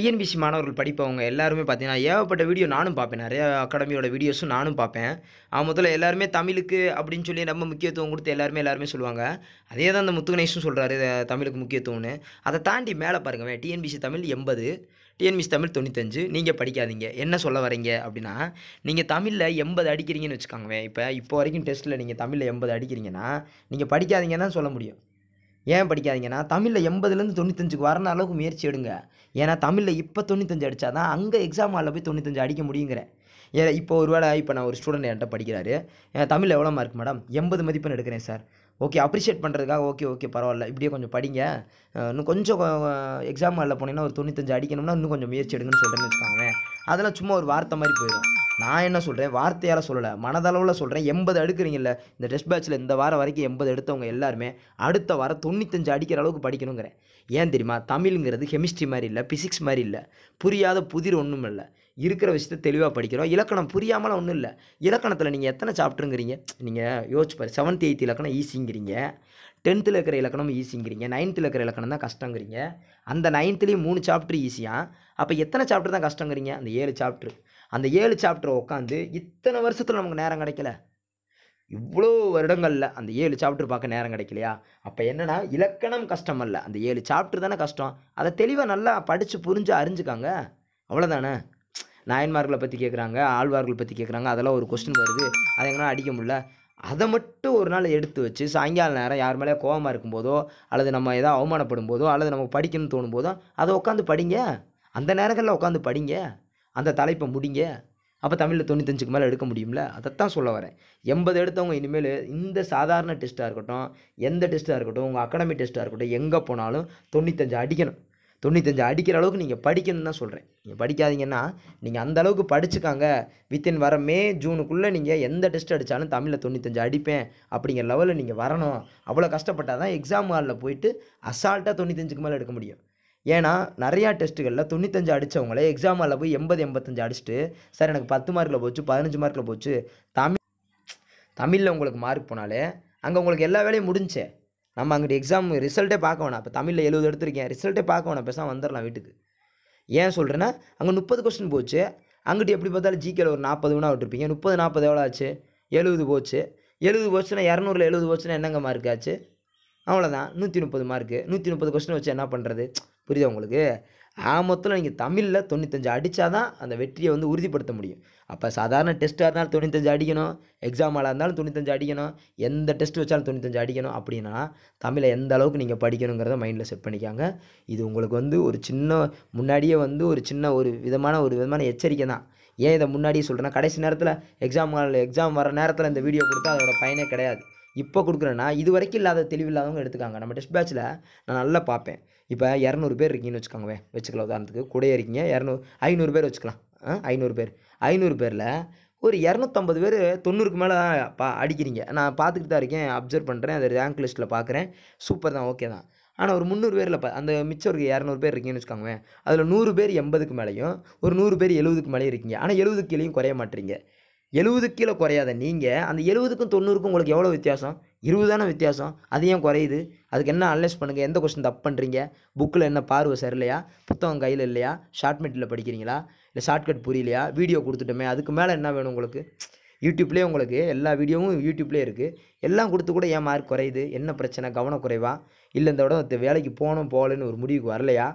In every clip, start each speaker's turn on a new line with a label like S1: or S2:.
S1: TNPSC மாணவர்கள் படிப்பவங்க எல்லாருமே பார்த்தீங்கன்னா ஏகப்பட்ட வீடியோ நானும் பார்ப்பேன் நிறையா அகாடமியோட வீடியோஸும் நானும் பார்ப்பேன் அவன் முதல்ல எல்லாருமே தமிழுக்கு அப்படின்னு சொல்லி நம்ம முக்கியத்துவம் கொடுத்து எல்லாருமே எல்லாருமே சொல்லுவாங்க. அதே தான் அந்த முத்துகணேஷும் சொல்கிறாரு தமிழுக்கு முக்கியத்துவம்னு. அதை தாண்டி மேலே பாருங்கள் டிஎன்பிசி தமிழ் எண்பது டிஎன்பிசி தமிழ் தொண்ணூத்தஞ்சு. நீங்கள் படிக்காதீங்க. என்ன சொல்ல வரீங்க அப்படின்னா நீங்கள் தமிழில் எண்பது அடிக்கிறீங்கன்னு வச்சுக்கோங்க இப்போ இப்போ வரைக்கும் டெஸ்ட்டில் நீங்கள் தமிழில் எண்பது அடிக்கிறீங்கன்னா நீங்கள் படிக்காதீங்கன்னு தான் சொல்ல முடியும். ஏன் படிக்காதீங்கன்னா தமிழில் எண்பதுலேருந்து தொண்ணூத்தஞ்சுக்கு வரண அளவுக்கு முயற்சி எடுங்க. ஏன்னா தமிழில் இப்போ தொண்ணூத்தஞ்சு அடித்தா தான் அங்கே எக்ஸாம் ஹாலில் போய் தொண்ணூத்தஞ்சு அடிக்க முடியுங்கிறேன் ஏ இப்போ ஒரு வேளை இப்போ நான் ஒரு ஸ்டூடெண்ட் என்கிட்ட படிக்கிறாரு. தமிழில் எவ்வளோ மார்க் மேடம் எண்பது மதிப்பெண் எடுக்கிறேன் சார் ஓகே அப்ரிஷியேட் பண்ணுறதுக்காக ஓகே ஓகே பரவாயில்ல. இப்படியே கொஞ்சம் படிங்க. இன்னும் கொஞ்சம் எக்ஸாம் ஹாலில் போனீங்கன்னா ஒரு தொண்ணூத்தஞ்சு அடிக்கணும்னா இன்னும் கொஞ்சம் முயற்சி எடுங்கன்னு சொல்கிறேன்னு வச்சுக்கோங்க அதெல்லாம் சும்மா ஒரு வார்த்தை மாதிரி போயிடும் நான் என்ன சொல்கிறேன் வார்த்தையால் சொல்லலை. மனதளவில் சொல்கிறேன் எண்பது எடுக்கிறீங்கல்ல இந்த டெஸ்ட் பேட்சில் இந்த வாரம் வரைக்கும் எண்பது எடுத்தவங்க எல்லாருமே அடுத்த வாரம் தொண்ணூத்தஞ்சு அடிக்கிற அளவுக்கு படிக்கணுங்கிறேன் ஏன் தெரியுமா? தமிழுங்கிறது கெமிஸ்ட்ரி மாதிரி இல்லை பிசிக்ஸ் மாதிரி இல்லை. புரியாத புதிர் ஒன்றும் இல்லை. இருக்கிற விஷயத்த தெளிவாக படிக்கிறோம். இலக்கணம் புரியாமல் ஒன்றும் இல்லை. இலக்கணத்தில் நீங்கள் எத்தனை சாப்டருங்கிறீங்க? நீங்கள் யோசிச்சு பாரு. செவன்த் எயித் இலக்கணம் ஈஸிங்கிறீங்க டென்த்தில் இருக்கிற இலக்கணம் ஈஸிங்கிறீங்க நைன்த்தில் இருக்கிற இலக்கணம் தான் கஷ்டங்கிறீங்க. அந்த நைன்த்துலேயும் மூணு சாப்டர் ஈஸியாக அப்போ எத்தனை சாப்டர் தான் கஷ்டங்கிறீங்க? அந்த ஏழு சாப்டர் அந்த ஏழு சாப்டரை உட்காந்து இத்தனை வருஷத்தில் நமக்கு நேரம் கிடைக்கல. இவ்வளோ வருடங்களில் அந்த ஏழு சாப்டர் பார்க்க நேரம் கிடைக்கலையா? அப்போ என்னென்னா இலக்கணம் கஷ்டம் அல்ல. அந்த ஏழு சாப்டர் தானே கஷ்டம். அதை தெளிவாக நல்லா படித்து புரிஞ்சு அறிஞ்சுக்காங்க. அவ்வளோதானே நாயன்மார்களை பற்றி கேட்குறாங்க ஆழ்வார்களை பற்றி கேட்குறாங்க அதெல்லாம் ஒரு கொஸ்டின் வருது. அதை எங்கன்னா அடிக்க முடியல. அதை மட்டும் ஒரு நாள் எடுத்து வச்சு சாயங்கால நேரம் யார் மேலே கோபமாக இருக்கும்போதோ அல்லது நம்ம எதாவது அவமானப்படும் போதோ அல்லது நமக்கு படிக்கணும்னு தோணும் போதோ அதை உட்காந்து படிங்க. அந்த நேரங்களில் உட்காந்து படிங்க. அந்த தலைப்பை முடிங்க. அப்போ தமிழில் தொண்ணூத்தஞ்சுக்கு மேலே எடுக்க முடியும்ல? அதைத்தான் சொல்ல வரேன். எண்பது எடுத்தவங்க இனிமேல் இந்த சாதாரண டெஸ்ட்டாக இருக்கட்டும் எந்த டெஸ்ட்டாக இருக்கட்டும் உங்கள் அகாடமி டெஸ்ட்டாக இருக்கட்டும் எங்கே போனாலும் தொண்ணூத்தஞ்சு அடிக்கணும். தொண்ணூத்தஞ்சு அடிக்கிற அளவுக்கு நீங்கள் படிக்கணும்னு தான் சொல்கிறேன் நீங்கள் படிக்காதீங்கன்னா நீங்கள் அந்த அளவுக்கு படிச்சுக்காங்க. வித்தின் வர மே ஜூனுக்குள்ளே நீங்கள் எந்த டெஸ்ட் அடித்தாலும் தமிழில் தொண்ணூத்தஞ்சு அடிப்பேன் அப்படிங்கிற லெவலில் நீங்கள் வரணும். அவ்வளோ கஷ்டப்பட்டால் தான் எக்ஸாம் ஹாலில் போயிட்டு அசால்ட்டாக தொண்ணூத்தஞ்சுக்கு மேலே எடுக்க முடியும். ஏன்னா நிறையா டெஸ்ட்டுகளில் தொண்ணூத்தஞ்சு அடித்தவங்களே எக்ஸாம் அளவு போய் எண்பது எண்பத்தஞ்சு அடிச்சுட்டு சார் எனக்கு பத்து மார்க்கில் போச்சு பதினஞ்சு மார்க்கில் போச்சு தமிழ் தமிழில் உங்களுக்கு மார்க் போனாலே அங்கே உங்களுக்கு எல்லா வேலையும் முடிஞ்சே. நம்ம அங்கிட்டு எக்ஸாம் ரிசல்ட்டே பார்க்க வேணாம். இப்போ தமிழில் எழுபது எடுத்திருக்கேன். ரிசல்ட்டே பார்க்க வேணாம். பேசாமல் வந்துடலாம் வீட்டுக்கு. ஏன் சொல்கிறேன்னா அங்கே முப்பது கொஸ்டின் போச்சு. அங்கிட்டு எப்படி பார்த்தாலும் ஜிகேல ஒரு நாற்பது வேணா விட்டுருப்பீங்க. முப்பது நாற்பது எவ்வளோ ஆச்சு? எழுபது போச்சு. எழுபது போச்சுன்னா இரநூறுல எழுபது போச்சுன்னா என்னங்க மார்க் ஆச்சு? அவ்வளோதான் நூற்றி முப்பது மார்க்கு நூற்றி முப்பது கொஸ்டின் வச்சு என்ன பண்ணுறது புரியுதா உங்களுக்கு? ஆ நீங்கள் தமிழில் தொண்ணூத்தஞ்சு அடித்தா தான் அந்த வெற்றியை வந்து உறுதிப்படுத்த முடியும். அப்போ சாதாரண டெஸ்ட்டாக இருந்தாலும் தொண்ணூத்தஞ்சு அடிக்கணும். எக்ஸாம் இருந்தாலும் தொண்ணூத்தஞ்சு அடிக்கணும். எந்த டெஸ்ட் வச்சாலும் தொண்ணூத்தஞ்சு அடிக்கணும். அப்படின்னா தமிழை எந்த அளவுக்கு நீங்கள் படிக்கணுங்கிறத மைண்டில் செட் பண்ணிக்காங்க. இது உங்களுக்கு வந்து ஒரு சின்ன முன்னாடியே வந்து ஒரு சின்ன ஒரு விதமான ஒரு விதமான எச்சரிக்கை தான். ஏன் இதை முன்னாடியே சொல்கிறேன்னா கடைசி நேரத்தில் எக்ஸாம் ஹாலில் எக்ஸாம் வர நேரத்தில் இந்த வீடியோ கொடுத்தா அதோட பயனே கிடையாது. இப்போ கொடுக்குறேன்னா இது வரைக்கும் இல்லாத தெளிவில்லாதவங்க எடுத்துக்காங்க. நம்ம டெஸ்ட் பேட்ச்சில் நான் நல்லா பார்ப்பேன். இப்போ இரநூறு பேர் இருக்கீங்கன்னு வச்சுக்கோங்க வச்சுக்கலாம் உதாரணத்துக்கு கூட இருக்கீங்க இரநூறு ஐநூறு பேர் வச்சுக்கலாம். ஆ, ஐநூறு பேர். ஐநூறு பேரில் ஒரு இரநூத்தம்பது பேர் தொண்ணூறுக்கு மேலே பா அடிக்கிறீங்க. நான் பார்த்துக்கிட்டு தான் இருக்கேன் அப்சர்வ் பண்ணுறேன் அந்த ரேங்க் லிஸ்ட்டில் பார்க்குறேன். சூப்பர் தான் ஓகே தான். ஆனால் ஒரு முந்நூறு பேரில் ப அந்த மிச்சம் இருக்க இரநூறு பேர் இருக்கீங்கன்னு வச்சுக்கோங்க அதில் நூறு பேர் எண்பதுக்கு மேலேயும் ஒரு நூறு பேர் எழுபதுக்கு மேலேயும் இருக்கீங்க. ஆனால் எழுபது கீழேயும் குறைய மாட்டீங்க. எழுபது கீழே குறையாத நீங்கள் அந்த எழுபதுக்கும் தொண்ணூறுக்கும் உங்களுக்கு எவ்வளோ வித்தியாசம்? இருபது தானே வித்தியாசம்? அது ஏன் குறையுது? அதுக்கு என்ன அனலைஸ் பண்ணுங்கள் எந்த கொஸ்டின் தப்பு பண்ணுறீங்க புக்கில் என்ன பார்வை சரியில்லையா? புத்தகம் கையில் இல்லையா? ஷார்ட் மெட்டில் படிக்கிறீங்களா? இல்லை ஷார்ட்கட் புரியலையா? வீடியோ கொடுத்துட்டோமே. அதுக்கு மேலே என்ன வேணும் உங்களுக்கு? யூடியூப்லேயே உங்களுக்கு எல்லா வீடியோவும் யூடியூப்லேயே இருக்குது எல்லாம் கொடுத்து கூட ஏன் மார்க் குறையுது? என்ன பிரச்சனை? கவனக்குறைவா இல்லை இந்த விட வேலைக்கு போகணும் போகலன்னு ஒரு முடிவுக்கு வரலையா?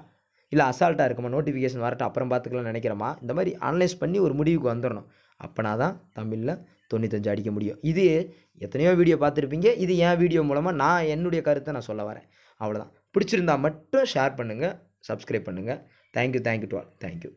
S1: இல்லை அசால்ட்டாக இருக்குமா? நோட்டிஃபிகேஷன் வரட்டும் அப்புறம் பார்த்துக்கலாம்னு நினைக்கிறோமா? இந்த மாதிரி அனலைஸ் பண்ணி ஒரு முடிவுக்கு வந்துடணும் அப்போனா தான் தமிழில் தொண்ணூத்தஞ்சு அடிக்க முடியும். இது எத்தனையோ வீடியோ பார்த்துருப்பீங்க. இது என் வீடியோ மூலமாக நான் என்னுடைய கருத்தை நான் சொல்ல வரேன். அவ்வளோதான் பிடிச்சிருந்தா மட்டும் ஷேர் பண்ணுங்கள் சப்ஸ்கிரைப் பண்ணுங்கள் thank you thank you to all thank you